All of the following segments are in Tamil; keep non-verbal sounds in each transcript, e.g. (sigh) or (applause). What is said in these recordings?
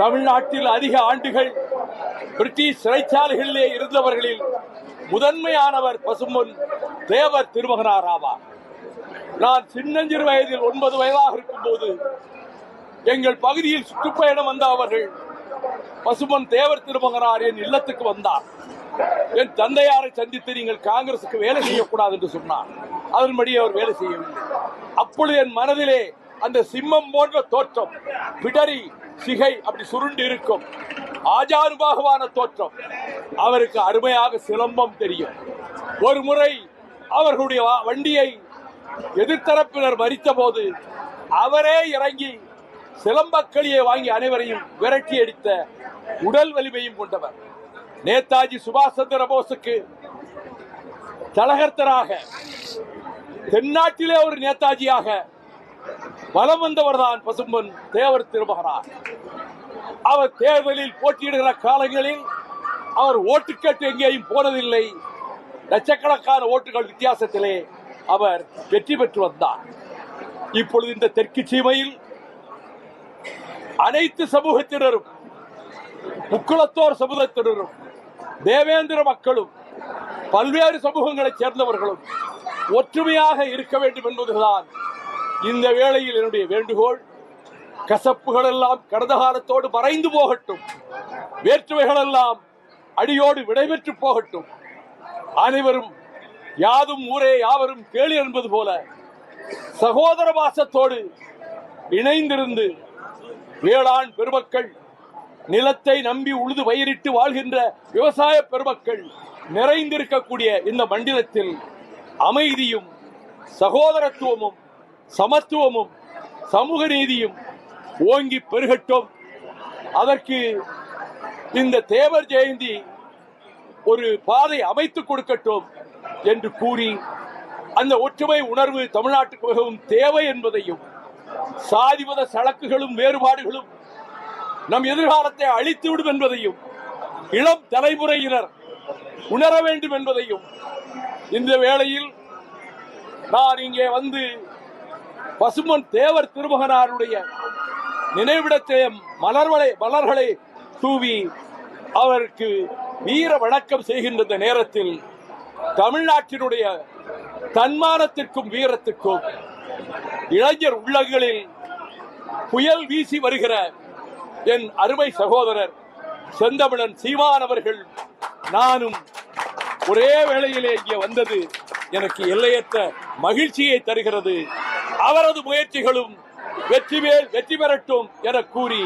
தமிழ்நாட்டில் அதிக ஆண்டுகள் பிரிட்டிஷ் சிறைச்சாலைகளிலே இருந்தவர்களில் முதன்மையானவர் பசும்பொன் தேவர் திருமகனார் ஆவார். நான் சின்னஞ்சிறு வயதில் ஒன்பது வயதாக இருக்கும்போது எங்கள் பகுதியில் சுற்றுப்பயணம் வந்த அவர்கள் பசுமன் தேவர் திருமகனார் என் இல்லத்துக்கு வந்தார். என் தந்தையாரை சந்தித்து நீங்கள் காங்கிரசுக்கு வேலை செய்யக்கூடாது என்று சொன்னார். அதன்படி அவர் வேலை செய்யவில்லை. அப்பொழுது என் மனதிலே அந்த சிம்மம் போன்ற தோற்றம் பிடரி சிகை அப்படி சுருண்டு இருக்கும் ஆஜானுபாகவான தோற்றம். அவருக்கு அருமையாக சிலம்பம் தெரியும். ஒரு முறை அவர்களுடைய வண்டியை எதிர்த்தரப்பினர் மறித்த போது அவரே இறங்கி சிலம்பக்களியை வாங்கி அனைவரையும் விரட்டி அடித்த உடல் வலிமையும் கொண்டவர். நேதாஜி சுபாஷ் சந்திர போஸுக்கு தலகர்த்தராக தென்னாட்டிலே ஒரு நேதாஜியாக வலம் வந்தவர்தான் பசும்பன் தேவர் திருமகனார். அவர் தேர்தலில் போட்டியிடுகிற காலங்களில் அவர் ஓட்டுக்கட்டு எங்கேயும் போனதில்லை. லட்சக்கணக்கான ஓட்டுகள் வித்தியாசத்திலே அவர் வெற்றி பெற்று வந்தார். இப்பொழுது இந்த தெற்கு சீமையில் அனைத்து சமூகத்தினரும் முக்குளத்தோர் சமூகத்தினரும் தேவேந்திர மக்களும் பல்வேறு சமூகங்களைச் சேர்ந்தவர்களும் ஒற்றுமையாக இருக்க வேண்டும் என்பதுதான் இந்த வேளையில் என்னுடைய வேண்டுகோள் கசப்புகள் எல்லாம் கடந்த காலத்தோடு மறைந்து போகட்டும். வேற்றுமைகள் எல்லாம் அடியோடு விடைபெற்று போகட்டும். அனைவரும் யாதும் ஊரே யாவரும் கேளு என்பது போல சகோதர பாசத்தோடு இணைந்திருந்து வேளாண் பெருமக்கள் நிலத்தை நம்பி உழுது பயிரிட்டு வாழ்கின்ற விவசாய பெருமக்கள் நிறைந்திருக்கக்கூடிய இந்த மண்டலத்தில் அமைதியும் சகோதரத்துவமும் சமத்துவமும் சமூக நீதியும் ஓங்கி பெருகட்டும். அதற்கு இந்த தேவர் ஜெயந்தி ஒரு பாதை அமைத்துக் கொடுக்கட்டும் என்று கூறி அந்த ஒற்றுமை உணர்வு தமிழ்நாட்டுக்கு மிகவும் தேவை என்பதையும் சாதிமத சழக்குகளும் வேறுபாடுகளும் நம் எதிர்காலத்தை அழித்துவிடும் என்பதையும் இளம் தலைமுறையினர் உணர வேண்டும் என்பதையும் இந்த வேளையில் நான் இங்கே வந்து பசுமன் தேவர் திருமகனாருடைய நினைவிடத்தை மலர்வளை மலர்களை தூவி அவருக்கு வீர வணக்கம் செய்கின்ற இந்த நேரத்தில் தமிழ்நாட்டினுடைய தன்மானத்திற்கும் வீரத்திற்கும் இளைஞர் உள்ளங்களில் புயல் வீசி வருகிற என் அருமை சகோதரர் செந்தமிழன் சீமான் அவர்கள் நானும் ஒரே வேளையிலே இங்கே வந்தது எனக்கு எல்லையற்ற மகிழ்ச்சியை தருகிறது. அவரது முயற்சிகளும் வெற்றி மேல் வெற்றி பெறட்டும் என கூறி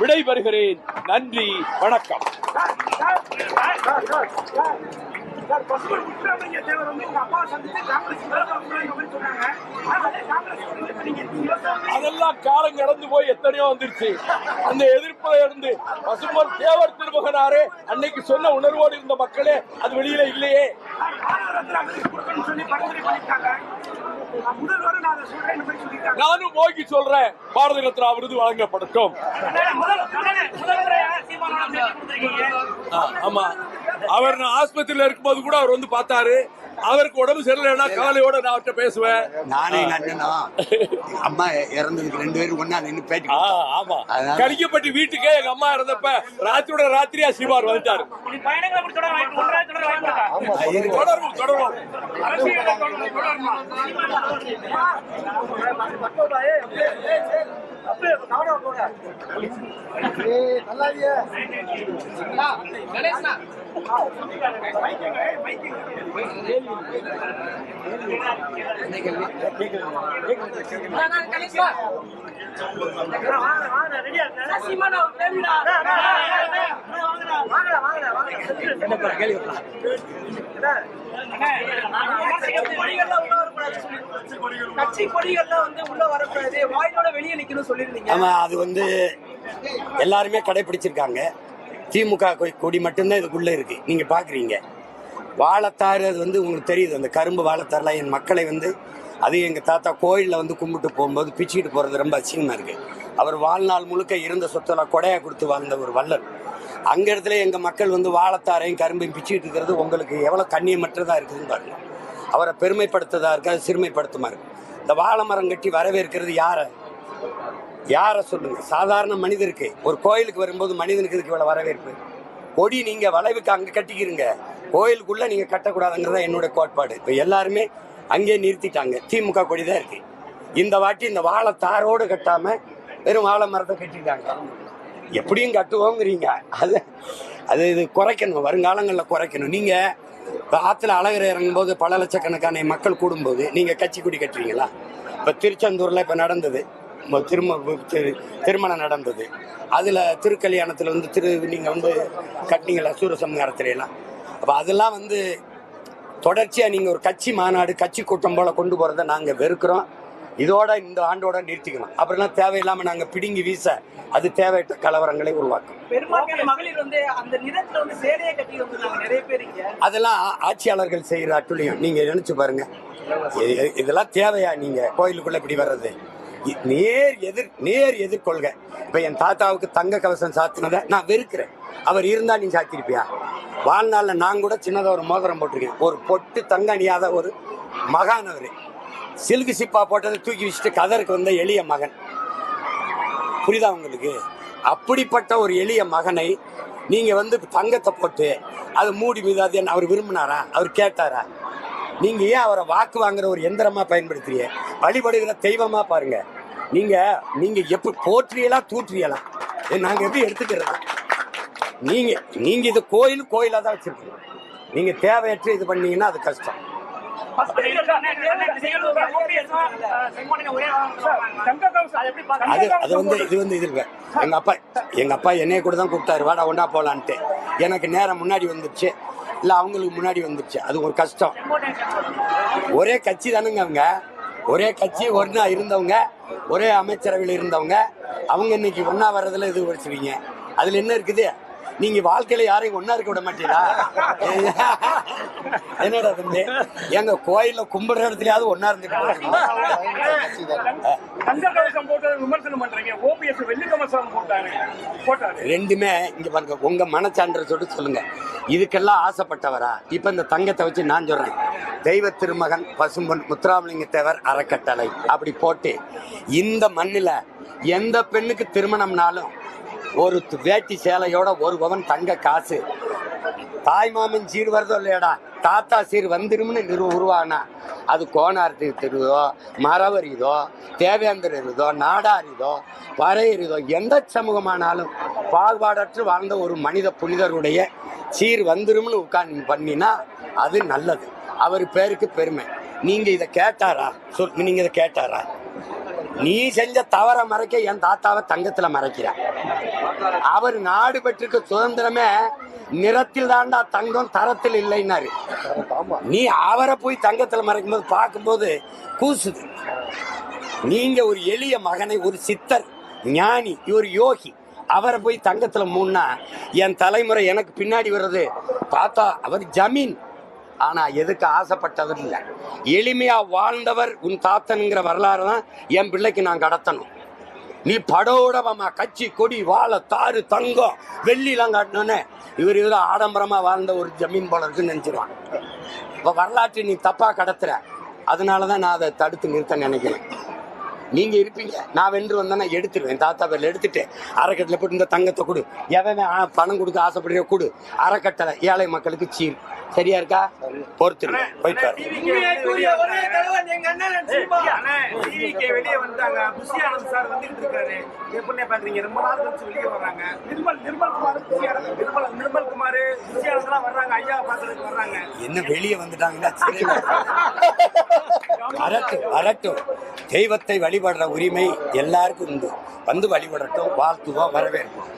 விடைபெறுகிறேன். நன்றி வணக்கம். அதெல்லாம் காலம் கடந்து போய் எத்தனையோ வந்துருச்சு. அந்த எதிர்ப்புல இருந்து பசுமன் தேவர் திருமகனாரே அன்னைக்கு சொன்ன உணர்வோடு இருந்த மக்களே அது வெளியில இல்லையே. நானும் போக்கி சொல்றேன். பாரத ரத்னா விருது வழங்கப்படட்டும். ஆமா. அவர் நான் ஆஸ்பத்திரியில இருக்கும்போது கூட அவர் வந்து பார்த்தாரு. அவருக்கு உடம்பு சரியில்லைன்னா கவலையோட நான் அவர்கிட்ட பேசுவேன். நானே எங்க அண்ணனும் அம்மா இறந்ததுக்கு ரெண்டு பேரும் ஒண்ணா நின்று பேட்டி. ஆமா. கடிக்கப்பட்டி வீட்டுக்கே எங்க அம்மா இருந்தப்ப ராத்திரியோட ராத்திரியா சீமார் வந்துட்டாரு. தொடரும் தொடரும் தொடருமா கட்சி கொடிகள்லாம் வந்து உள்ள வரக்கூடாது. வாயிலோட வெளியே நிக்கணும் சொல்லிருந்தீங்க ஆமா அது வந்து எல்லாருமே கடைபிடிச்சிருக்காங்க திமுக கொடி மட்டும்தான் இதுக்குள்ள இருக்கு. நீங்க பாக்குறீங்க. வாழைத்தாறு அது வந்து உங்களுக்கு தெரியுது. அந்த கரும்பு வாழைத்தாறுலாம் என் மக்களை வந்து அது எங்கள் தாத்தா கோயிலில் வந்து கும்பிட்டு போகும்போது பிச்சுக்கிட்டு போகிறது ரொம்ப அசிங்கமாக இருக்குது அவர் வாழ்நாள் முழுக்க இருந்த சொத்தெல்லாம் கொடையாக கொடுத்து வாழ்ந்த ஒரு வள்ளல். அங்க இடத்துல எங்கள் மக்கள் வந்து வாழைத்தாரையும் கரும்பையும் பிச்சுக்கிட்டு இருக்கிறது உங்களுக்கு எவ்வளோ கண்ணியமற்றதாக இருக்குதுன்னு பாருங்கள் அவரை பெருமைப்படுத்ததாக இருக்குது அது சிறுமைப்படுத்துமா இருக்கு. இந்த வாழை மரம் கட்டி வரவேற்கிறது யாரை? யாரை சொல்லுங்க? சாதாரண மனிதருக்கு. ஒரு கோயிலுக்கு வரும்போது மனிதனுக்கு இதுக்கு இவ்வளோ வரவேற்பு? கொடி நீங்கள் வளைவுக்கு அங்கே கட்டிக்கிறீங்க. கோயிலுக்குள்ள நீங்க கட்டக்கூடாதுங்கிறத என்னோட கோட்பாடு. இப்ப எல்லாருமே அங்கேயே நிறுத்திட்டாங்க. திமுக கொடி தான் இருக்கு. இந்த வாட்டி இந்த வாழை தாரோடு கட்டாம வெறும் வாழை மரத்தை கட்டிட்டாங்க. எப்படியும் கட்டுவோங்கிறீங்க. அது அது இது குறைக்கணும். வருங்காலங்களில் குறைக்கணும். நீங்கள் இப்போ ஆற்றுல அழகர் இறங்கும்போது பல லட்சக்கணக்கான மக்கள் கூடும்போது நீங்கள் கட்சி குடி கட்டுறீங்களா? இப்போ திருச்செந்தூரில் இப்போ நடந்தது. திரும திரு- திருமணம் நடந்தது. அதில் திருக்கல்யாணத்தில் வந்து திரு நீங்கள் வந்து கட்டினீங்களா? சூரசம்ஹாரத்துலாம் அப்ப அதெல்லாம் வந்து தொடர்ச்சியா நீங்க ஒரு கட்சி மாநாடு கட்சி கூட்டம் போல கொண்டு போறதை நாங்க வெறுக்கிறோம். இதோட இந்த ஆண்டோட நிறுத்திக்கணும். அப்புறம்லாம் தேவையில்லாம நாங்க பிடுங்கி வீச அது தேவையற்ற கலவரங்களை உருவாக்கும். அதெல்லாம் ஆட்சியாளர்கள் செய்யற அட்டுழியம். நீங்க நினைச்சு பாருங்க. இதெல்லாம் தேவையா நீங்க? கோயிலுக்குள்ள இப்படி வர்றது? நேர் எதிர் நேர் எதிர்கொள்க. இப்ப என் தாத்தாவுக்கு தங்க கவசம் சாத்தினதை நான் வெறுக்கிறேன். அவர் இருந்தா நீ சாத்திருப்பியா? வாழ்நாளில் நான் கூட சின்னதாக ஒரு மோதிரம் போட்டிருக்கேன். ஒரு பொட்டு தங்க அணியாத ஒரு மகான் சில்கு சிப்பா போட்டதை தூக்கி வச்சுட்டு கதருக்கு வந்த எளிய மகன். புரியுதா உங்களுக்கு? அப்படிப்பட்ட ஒரு எளிய மகனை நீங்கள் வந்து தங்கத்தை போட்டு அது மூடி மீது அது அவர் விரும்பினாரா? அவர் கேட்டாரா? நீங்க ஏன் அவரை வாக்கு வாங்குற ஒரு எந்திரமா பயன்படுத்துறீங்க? வழிபடுகிற தெய்வமா பாருங்க. நீங்க நீங்க எப்படி போற்றியலாம் தூற்றியலாம் நாங்க எப்படி எடுத்துக்கிறோம்? நீங்க நீங்க இது கோயில் கோயிலா தான் வச்சிருக்கீங்க. நீங்க தேவையற்ற இது பண்ணீங்கன்னா அது கஷ்டம். அது அது வந்து இது வந்து இது எங்க அப்பா எங்க அப்பா என்னைய கூட தான் கூப்பிட்டாரு. வாடா ஒன்னா போலான்ட்டு. எனக்கு நேரம் முன்னாடி வந்துச்சு இல்லை அவங்களுக்கு முன்னாடி வந்துருச்சு. அது ஒரு கஷ்டம். ஒரே கட்சி தானுங்க அவங்க. ஒரே கட்சி ஒன்றா இருந்தவங்க ஒரே அமைச்சரவையில் இருந்தவங்க. அவங்க இன்னைக்கு ஒன்றா வர்றதில் இது வச்சுருவீங்க அதில் என்ன இருக்குது? நீங்க வாழ்க்கையில யாரையும் ஒன்னா இருக்க விட மாட்டீங்களா? என்னடா தம்பி எங்க கோயில்ல கும்பிடுற இடத்துலயாவது ஒன்னா இருந்துட்டு போறீங்களா? தங்க கவசம் போட்டு விமர்சனம் பண்றீங்க. ஓபிஎஸ் வெள்ளி கவசம் போட்டாரு. போட்டாரு. ரெண்டுமே இங்க பாருங்க உங்க மனச்சான்ற சொல்லிட்டு சொல்லுங்க. இதுக்கெல்லாம் ஆசைப்பட்டவரா? இப்ப இந்த தங்கத்தை வச்சு நான் சொல்றேன். தெய்வ திருமகன் பசும்பொன் முத்துராமலிங்க தேவர் அறக்கட்டளை. அப்படி போட்டு இந்த மண்ணுல எந்த பெண்ணுக்கு திருமணம்னாலும் ஒரு வேட்டி சேலையோட ஒரு பவன் தங்க காசு. தாய் மாமன் சீர் வருதோ இல்லையாடா? தாத்தா சீர் வந்துரும்னு நிறு உருவானா? அது கோனார் திருதோ இதோ தேவேந்தர் இருதோ நாடார் இதோ வரையறிதோ எந்த சமூகமானாலும் பாகுபாடற்று வாழ்ந்த ஒரு மனித புனிதருடைய சீர் வந்துரும்னு உட்கார்ந்து பண்ணினா அது நல்லது. அவர் பேருக்கு பெருமை. நீங்கள் இதை கேட்டாரா? சொல் நீங்கள் இதை கேட்டாரா? நீ செஞ்ச தவற மறைக்க என் தாத்தாவை தங்கத்துல மறைக்கிற. அவர் நாடு பெற்றிருக்க சுதந்திரமே நிறத்தில் தாண்டா தங்கம் தரத்தில் இல்லைன்னாரு. நீ அவரை போய் தங்கத்துல மறைக்கும் போது பார்க்கும்போது கூசுது. நீங்க ஒரு எளிய மகனை ஒரு சித்தர் ஞானி ஒரு யோகி அவரை போய் தங்கத்துல மூணா என் தலைமுறை எனக்கு பின்னாடி வர்றது தாத்தா அவர் ஜமீன். ஆனால் எதுக்கு ஆசைப்பட்டதும் இல்லை. எளிமையாக வாழ்ந்தவர் உன் தாத்தனுங்கிற வரலாறு தான் என் பிள்ளைக்கு நான் கடத்தணும். நீ படோடவமா கட்சி கொடி வாழை தாறு தங்கம் வெள்ளிலாம் காட்டினோன்னே இவர் இவர் ஆடம்பரமாக வாழ்ந்த ஒரு ஜமீன் போல இருக்குன்னு நினச்சிருவான் இப்போ வரலாற்றை நீ தப்பாக கடத்துற. அதனால தான் நான் அதை தடுத்து நிறுத்த நினைக்கிறேன். நீங்க இருப்பீங்க. நான் வென்று வந்தேன்னா எடுத்துருவேன். தாத்தா பேர்ல எடுத்துட்டு அறக்கட்டளை போட்டு இந்த தங்கத்தை கொடு. எவன் பணம் கொடுக்க ஆசைப்படுறியோ கொடு. அறக்கட்டளை ஏழை மக்களுக்கு சீர். சரியா இருக்கா? பொறுத்துருங்க. போயிட்டு என்ன வெளியே வந்துட்டாங்கன்னா. (laughs) வரட்டும் வரட்டும் தெய்வத்தை வழிபடுற உரிமை எல்லாருக்கும் உண்டு. வந்து வழிபடட்டும் வாழ்த்துவோம் வரவேற்போம்